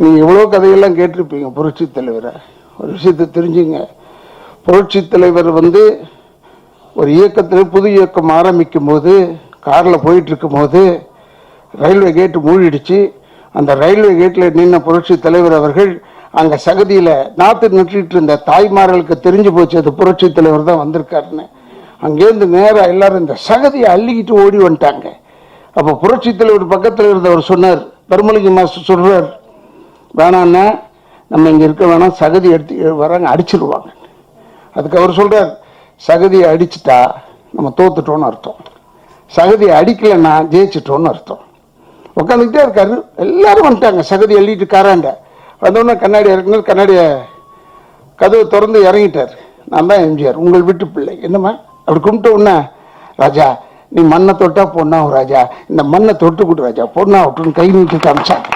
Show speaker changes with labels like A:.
A: நீங்கள் இவ்வளோ கதையெல்லாம் கேட்டிருப்பீங்க புரட்சி தலைவரை. ஒரு விஷயத்தை தெரிஞ்சுங்க. புரட்சி தலைவர் வந்து ஒரு இயக்கத்தில் புது இயக்கம் ஆரம்பிக்கும் போது காரில் போயிட்டு இருக்கும்போது ரயில்வே கேட்டு மூடிடுச்சு அந்த ரயில்வே கேட்டில் நின்ன புரட்சி தலைவர் அவர்கள் அங்கே சகதியில் நாற்று நட்டுட்டு இருந்த தாய்மார்களுக்கு தெரிஞ்சு போச்சு அது புரட்சி தலைவர் தான் வந்திருக்காருன்னு. அங்கேருந்து நேராக எல்லாரும் இந்த சகதியை அள்ளிக்கிட்டு ஓடி வந்துட்டாங்க. அப்போ புரட்சி தலைவர் பக்கத்தில் இருந்தவர் சொன்னார் தர்மலிங்க மாஸ்டர் சொல்கிறார் வேணான்னா நம்ம இங்கே இருக்க வேணாம் சகதி எடுத்து வராங்க அடிச்சிருவாங்க. அதுக்கு அவர் சொல்கிறார் சகதியை அடிச்சிட்டா நம்ம தோத்துட்டோம்னு அர்த்தம். சகதியை அடிக்கலைன்னா ஜெயிச்சிட்டோம்னு அர்த்தம். உட்காந்துக்கிட்டே இருக்காரு எல்லாரும் வந்துட்டாங்க சகதி எழுதிட்டு காராண்ட வந்தோடனே கண்ணாடி இறக்குனர் கண்ணாடியை கதவை திறந்து இறங்கிட்டார். நான் தான் எம்ஜிஆர் உங்கள் வீட்டு பிள்ளை. என்னம்மா? அப்படி கும்பிட்ட உடனே ராஜா நீ மண்ணை தொட்டா பொண்ணாகும் ராஜா. இந்த மண்ணை தொட்டு கொடு ராஜா. பொண்ணா விட்டுன்னு கை நீட்டி காமிச்சாங்க.